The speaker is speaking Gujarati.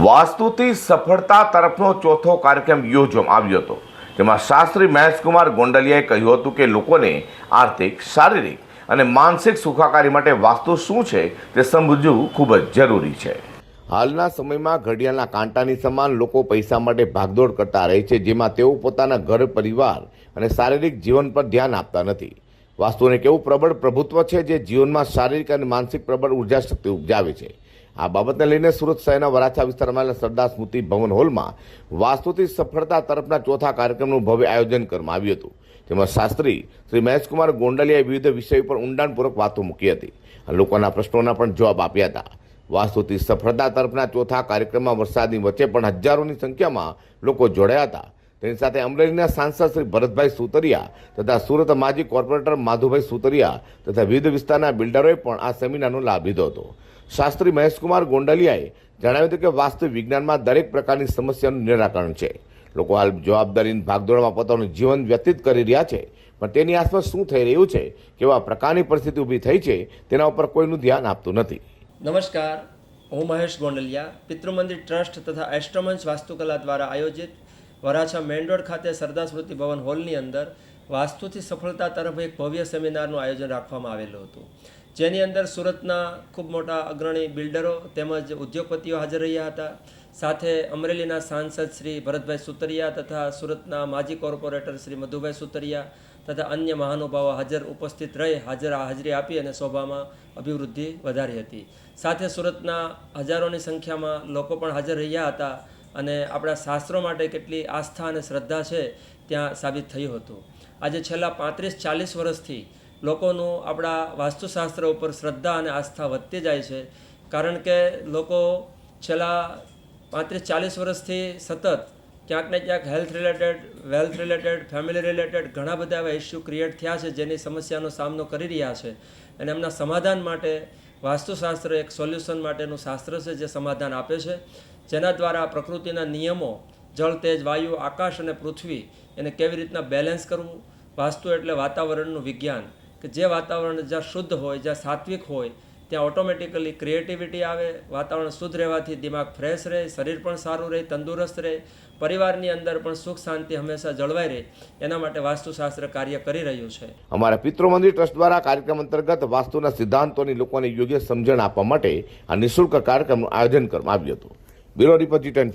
વાસ્તુથી સફળતા તરફનો ચોથો કાર્યક્રમ યોજવામાં આવ્યો હતો. જેમાં શાસ્ત્રી મહેશકુમાર ગોંડલિયાએ કહ્યું હતું કે લોકોને આર્થિક, શારીરિક અને માનસિક સુખાકારી માટે વાસ્તુ શું છે તે સમજવું ખૂબ જ જરૂરી છે. હાલના સમયમાં ઘડિયાળના કાંટાની સમાન લોકો પૈસા માટે ભાગદોડ કરતા રહે છે, જેમાં તેઓ પોતાના ઘર, પરિવાર અને શારીરિક જીવન પર ધ્યાન આપતા નથી. વાસ્તુને કેવું પ્રબળ પ્રભુત્વ છે જે જીવનમાં શારીરિક અને માનસિક પ્રબળ ઊર્જા શક્તિ ઉપજાવે છે. આ બાબતને લઈને સુરત શહેરના વરાછા વિસ્તારમાં સરદાર સ્મૃતિ ભવન હોલમાં વાસ્તુથી સફળતા તરફના ચોથા કાર્યક્રમનું ભવ્ય આયોજન કરવામાં આવ્યું હતું. તેમાં શાસ્ત્રી શ્રી મહેશકુમાર ગોંડલિયાએ વિવિધ વિષયો પર ઊંડાણપૂર્વક વાતો મૂકી હતી. લોકોના પ્રશ્નોના પણ જવાબ આપ્યા હતા. વાસ્તુથી સફળતા તરફના ચોથા કાર્યક્રમમાં વરસાદની વચ્ચે પણ હજારોની સંખ્યામાં લોકો જોડાયા હતા. તેની સાથે અમરેલીના સાંસદ શ્રી ભરતભાઈ સુતરિયા તથા સુરત માજી કોર્પોરેટર માધુભાઈ સુતરિયા તથા વિવિધ વિસ્તારના બિલ્ડરોએ પણ આ સેમિનારનો લાભ લીધો હતો. શાસ્ત્રી મહેશકુમાર ગોંડલિયાએ જણાવ્યું હતું કે વાસ્તુ વિજ્ઞાનમાં દરેક પ્રકારની સમસ્યાનું નિરાકરણ છે. લોકો હાલ જવાબદારીની ભાગદોડમાં પોતાનું જીવન વ્યતીત કરી રહ્યા છે, પણ તેની આસપાસ શું થઈ રહ્યું છે, કેવા પ્રકારની પરિસ્થિતિ ઊભી થઈ છે, તેના ઉપર કોઈનું ધ્યાન આપતું નથી. નમસ્કાર, હું મહેશ ગોંડલિયા, પિતૃમંદિર ટ્રસ્ટ તથા એસ્ટ્રોમન્સ વાસ્તુકલા દ્વારા આયોજિત વરાછા મેઇન રોડ ખાતે સરદાર સ્મૃતિ ભવન હોલની અંદર વાસ્તુથી સફળતા તરફ એક ભવ્ય સેમિનારનું આયોજન રાખવામાં આવેલું હતું. જેની અંદર સુરતના ખૂબ મોટા અગ્રણી બિલ્ડરો તેમજ ઉદ્યોગપતિઓ હાજર રહ્યા હતા. સાથે અમરેલીના સાંસદ શ્રી ભરતભાઈ સુતરિયા તથા સુરતના માજી કોર્પોરેટર શ્રી મધુભાઈ સુતરિયા તથા અન્ય મહાનુભાવો હાજર ઉપસ્થિત રહી હાજર હાજરી આપી અને શોભામાં અભિવૃદ્ધિ વધારી હતી. સાથે સુરતના હજારોની સંખ્યામાં લોકો પણ હાજર રહ્યા હતા. અને આપણા શાસ્ત્રો માટે કેટલી આસ્થા અને શ્રદ્ધા છે ત્યાં સાબિત થયું હતું. આજે છેલ્લા પાંત્રીસ ચાલીસ વર્ષથી લોકોનું આપણા વાસ્તુશાસ્ત્ર ઉપર શ્રદ્ધા અને આસ્થા વધતી જાય છે. કારણ કે લોકો છેલ્લા પાંત્રીસ ચાલીસ વર્ષથી સતત ક્યાંક ને ક્યાંક health related, wealth related, family related ઘણા બધા એવા ઇસ્યુ ક્રિએટ થયા છે જેની સમસ્યાનો સામનો કરી રહ્યા છે. અને એમના સમાધાન માટે વાસ્તુશાસ્ત્ર એક સોલ્યુશન માટેનું શાસ્ત્ર છે જે સમાધાન આપે છે. જેના દ્વારા પ્રકૃતિના નિયમો, જળ, તેજ, વાયુ, આકાશ અને પૃથ્વી એને કેવી રીતના બેલેન્સ કરવું? વાસ્તુ એટલે વાતાવરણનું વિજ્ઞાન, કે જે વાતાવરણ જ્યાં શુદ્ધ હોય, જ્યાં સાત્વિક હોય, ત્યાં ઓટોમેટિકલી ક્રિએટિવિટી આવે, વાતાવરણ શુદ્ધ રહેવાથી દિમાગ ફ્રેશ રહે, શરીર પણ સારું રહે, તંદુરસ્ત રહે, પરિવારની અંદર પણ સુખ, શાંતિ હંમેશા જળવાઈ રહે, એના માટે વાસ્તુશાસ્ત્ર કાર્ય કરી રહ્યું છે. અમારા પિતૃ મંદિર ટ્રસ્ટ દ્વારા કાર્યક્રમ અંતર્ગત વાસ્તુના સિદ્ધાંતોની લોકોને યોગ્ય સમજણ આપવા માટે આ નિઃશુલ્ક કાર્યક્રમનું આયોજન કરવામાં આવ્યું હતું. विरोधी पति टेन